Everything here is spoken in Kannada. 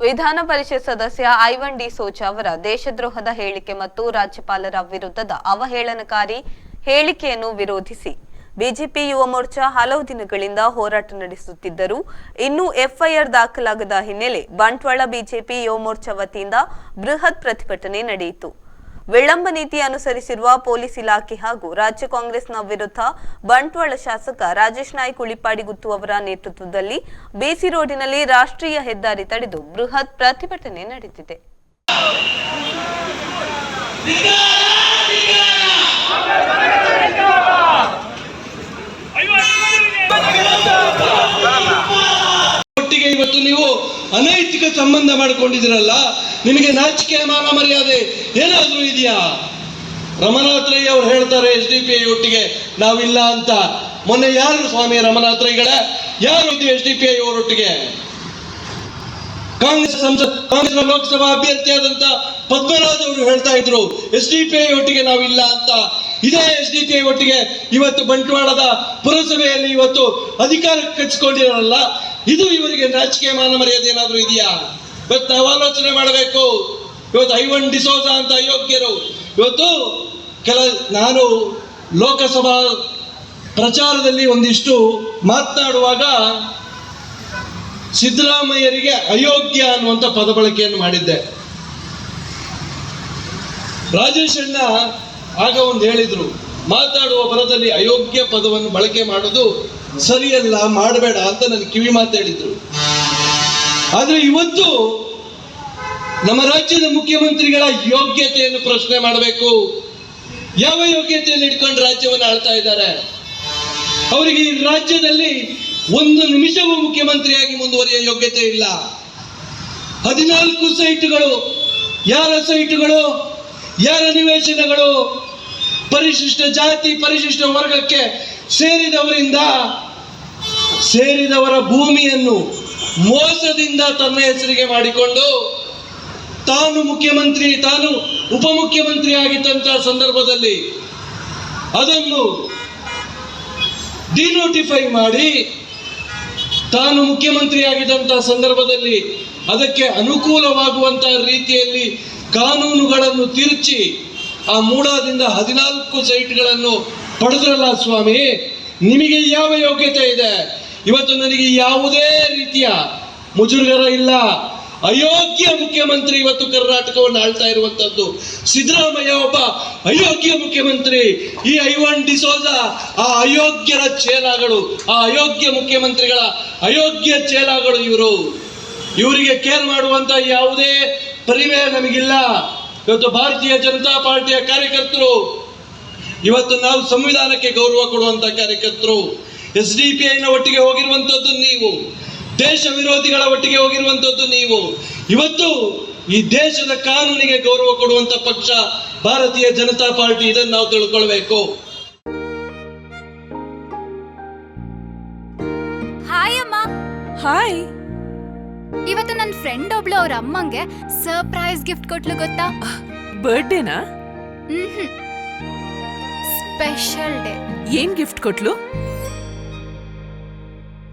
ವಿಧಾನ ಪರಿಷತ್ ಸದಸ್ಯ ಐವನ್ ಡಿ ಸೋಚಾ ಅವರ ದೇಶದ್ರೋಹದ ಹೇಳಿಕೆ ಮತ್ತು ರಾಜ್ಯಪಾಲರ ವಿರುದ್ಧದ ಅವಹೇಳನಕಾರಿ ಹೇಳಿಕೆಯನ್ನು ವಿರೋಧಿಸಿ ಬಿಜೆಪಿ ಯುವ ಮೋರ್ಚಾ ಹಲವು ದಿನಗಳಿಂದ ಹೋರಾಟ ನಡೆಸುತ್ತಿದ್ದರು ಇನ್ನೂ ಎಫ್ಐಆರ್ ದಾಖಲಾಗದ ಹಿನ್ನೆಲೆ ಬಂಟ್ವಾಳ ಬಿಜೆಪಿ ಯುವ ಮೋರ್ಚಾ ವತಿಯಿಂದ ಬೃಹತ್ ಪ್ರತಿಭಟನೆ ನಡೆಯಿತು. ವಿಳಂಬ ನೀತಿ ಅನುಸರಿಸಿರುವ ಪೊಲೀಸ್ ಇಲಾಖೆ ಹಾಗೂ ರಾಜ್ಯ ಕಾಂಗ್ರೆಸ್ನ ವಿರುದ್ಧ ಬಂಟ್ವಾಳ ಶಾಸಕ ರಾಜೇಶ್ ನಾಯ್ಕ್ ಉಳಿಪಾಡಿಗುತ್ತು ಅವರ ನೇತೃತ್ವದಲ್ಲಿ ಬೇಸಿ ರೋಡಿನಲ್ಲಿ ರಾಷ್ಟ್ರೀಯ ಹೆದ್ದಾರಿ ತಡೆದು ಬೃಹತ್ ಪ್ರತಿಭಟನೆ ನಡೆದಿದೆ. ಒಟ್ಟಿಗೆ ಇವತ್ತು ನೀವು ಅನೈತಿಕ ಸಂಬಂಧ ಮಾಡಿಕೊಂಡಿದ್ದೀರಲ್ಲ ನಿಮಗೆ ನಾಚಿಕೆ ಮಾನ ಮರ್ಯಾದೆ ಏನಾದ್ರೂ ಇದೆಯಾ? ರಮನಾಥ್ ರೈ ಅವ್ರು ಹೇಳ್ತಾರೆ ಎಸ್ ಡಿ ಪಿ ಐ ಒಟ್ಟಿಗೆ ನಾವಿಲ್ಲ ಅಂತ. ಮೊನ್ನೆ ಯಾರು ಸ್ವಾಮಿ ರಮನಾಥ್ ರೈಗಳ ಯಾರು ಎಸ್ ಡಿ ಪಿ ಐ ಅವರೊಟ್ಟಿಗೆ? ಕಾಂಗ್ರೆಸ್ ಸಂಸತ್, ಕಾಂಗ್ರೆಸ್ನ ಲೋಕಸಭಾ ಅಭ್ಯರ್ಥಿಯಾದಂತ ಪದ್ಮರಾಜ್ ಅವರು ಹೇಳ್ತಾ ಇದ್ರು ಎಸ್ ಡಿ ಪಿ ಐ ಒಟ್ಟಿಗೆ ನಾವಿಲ್ಲ ಅಂತ. ಇದೇ ಎಸ್ ಡಿ ಪಿ ಐ ಒಟ್ಟಿಗೆ ಇವತ್ತು ಬಂಟ್ವಾಳದ ಪುರಸಭೆಯಲ್ಲಿ ಇವತ್ತು ಅಧಿಕಾರ ಕಚ್ಕೊಂಡಿರಲ್ಲ. ಇದು ಇವರಿಗೆ ರಾಜಕೀಯ ಮಾನ ಮರ್ಯಾದೆ ಏನಾದರೂ ಇದೆಯಾ? ಇವತ್ತು ನಾವು ಆಲೋಚನೆ ಮಾಡಬೇಕು. ಇವತ್ತು ಐವನ್ ಡಿಸೋಜ ಅಂತ ಅಯೋಗ್ಯರು. ಇವತ್ತು ಕೆಲ, ನಾನು ಲೋಕಸಭಾ ಪ್ರಚಾರದಲ್ಲಿ ಒಂದಿಷ್ಟು ಮಾತನಾಡುವಾಗ ಸಿದ್ದರಾಮಯ್ಯರಿಗೆ ಅಯೋಗ್ಯ ಅನ್ನುವಂಥ ಪದ ಬಳಕೆಯನ್ನು ಮಾಡಿದ್ದೆ. ರಾಜೇಶ್ ಅಣ್ಣ ಆಗ ಒಂದು ಹೇಳಿದ್ರು, ಮಾತಾಡುವ ಪದದಲ್ಲಿ ಅಯೋಗ್ಯ ಪದವನ್ನು ಬಳಕೆ ಮಾಡೋದು ಸರಿಯಲ್ಲ, ಮಾಡಬೇಡ ಅಂತ ನನ್ನ ಕಿವಿ ಮಾತು ಹೇಳಿದ್ರು. ಆದ್ರೆ ಇವತ್ತು ನಮ್ಮ ರಾಜ್ಯದ ಮುಖ್ಯಮಂತ್ರಿಗಳ ಯೋಗ್ಯತೆಯನ್ನು ಪ್ರಶ್ನೆ ಮಾಡಬೇಕು. ಯಾವ ಯೋಗ್ಯತೆಯನ್ನು ಇಟ್ಕೊಂಡು ರಾಜ್ಯವನ್ನು ಆಳ್ತಾ ಇದ್ದಾರೆ? ಅವರಿಗೆ ಈ ರಾಜ್ಯದಲ್ಲಿ ಒಂದು ನಿಮಿಷವೂ ಮುಖ್ಯಮಂತ್ರಿಯಾಗಿ ಮುಂದುವರಿಯ ಯೋಗ್ಯತೆ ಇಲ್ಲ. ಹದಿನಾಲ್ಕು ಸೈಟ್ಗಳು, ಯಾರ ಸೈಟ್ಗಳು, ಯಾರ ನಿವೇಶನಗಳು, ಪರಿಶಿಷ್ಟ ಜಾತಿ, ಪರಿಶಿಷ್ಟ ವರ್ಗಕ್ಕೆ ಸೇರಿದವರಿಂದ ಸೇರಿದವರ ಭೂಮಿಯನ್ನು ಮೋಸದಿಂದ ತನ್ನ ಹೆಸರಿಗೆ ಮಾಡಿಕೊಂಡು ತಾನು ಮುಖ್ಯಮಂತ್ರಿ, ತಾನು ಉಪಮುಖ್ಯಮಂತ್ರಿ ಆಗಿದ್ದಂತಹ ಸಂದರ್ಭದಲ್ಲಿ ಅದನ್ನು ಡಿನೋಟಿಫೈ ಮಾಡಿ ತಾನು ಮುಖ್ಯಮಂತ್ರಿ ಆಗಿದ್ದಂತಹ ಸಂದರ್ಭದಲ್ಲಿ ಅದಕ್ಕೆ ಅನುಕೂಲವಾಗುವಂತಹ ರೀತಿಯಲ್ಲಿ ಕಾನೂನುಗಳನ್ನು ತಿರುಚಿ ಆ ಮೂಡಾದಿಂದ ಹದಿನಾಲ್ಕು ಸೈಟ್ಗಳನ್ನು ಪಡೆದ್ರಲ್ಲ ಸ್ವಾಮಿ? ನಿಮಗೆ ಯಾವ ಯೋಗ್ಯತೆ ಇದೆ? ಇವತ್ತು ನನಗೆ ಯಾವುದೇ ರೀತಿಯ ಮುಜುಗರ ಇಲ್ಲ. ಅಯೋಗ್ಯ ಮುಖ್ಯಮಂತ್ರಿ ಇವತ್ತು ಕರ್ನಾಟಕವನ್ನು ಆಳ್ತಾ ಇರುವಂತದ್ದು. ಸಿದ್ದರಾಮಯ್ಯ ಒಬ್ಬ ಅಯೋಗ್ಯ ಮುಖ್ಯಮಂತ್ರಿ. ಈ ಐವನ್ ಡಿಸೋಜ ಆ ಅಯೋಗ್ಯರ ಚೇಲಾಗಳು, ಆ ಅಯೋಗ್ಯ ಮುಖ್ಯಮಂತ್ರಿಗಳ ಅಯೋಗ್ಯ ಚೇಲಾಗಳು ಇವರು. ಇವರಿಗೆ ಕೇರ್ ಮಾಡುವಂತ ಯಾವುದೇ ಪರಿಮೆ ನಮಗಿಲ್ಲ. ಇವತ್ತು ಭಾರತೀಯ ಜನತಾ ಪಾರ್ಟಿಯ ಕಾರ್ಯಕರ್ತರು, ಇವತ್ತು ನಾವು ಸಂವಿಧಾನಕ್ಕೆ ಗೌರವ ಕೊಡುವಂತ ಕಾರ್ಯಕರ್ತರು. ಎಸ್ ಡಿ ಪಿ ಐನ ಒಟ್ಟಿಗೆ ಹೋಗಿರುವಂತದ್ದು ನೀವು ದೇಶ ವಿರೋಧಿಗಳ ಒಟ್ಟಿಗೆ ಹೋಗಿರುವಂತದ್ದು ನೀವು. ಇವತ್ತು ಈ ದೇಶದ ಕಾನೂನಿಗೆ ಗೌರವ ಕೊಡುವಂತ ಪಕ್ಷ ಭಾರತೀಯ ಜನತಾ ಪಾರ್ಟಿ ಇದನ್ನು ನಾವು ತಿಳ್ಕೊಳ್ಬೇಕು. ಹಾಯ್ ಅಮ್ಮ. ಹಾಯ್ ಇವತ್ತು ನನ್ನ ಫ್ರೆಂಡ್ ಒಬ್ಳು ಅವ್ರ ಅಮ್ಮಂಗೆ ಸರ್ಪ್ರೈಸ್ ಗಿಫ್ಟ್ ಕೊಟ್ಲು ಗೊತ್ತಾ? ಬರ್ಡೇನಾ ಸ್ಪೆಷಲ್ ಡೇ ಏನ್ ಗಿಫ್ಟ್ ಕೊಟ್ಲು?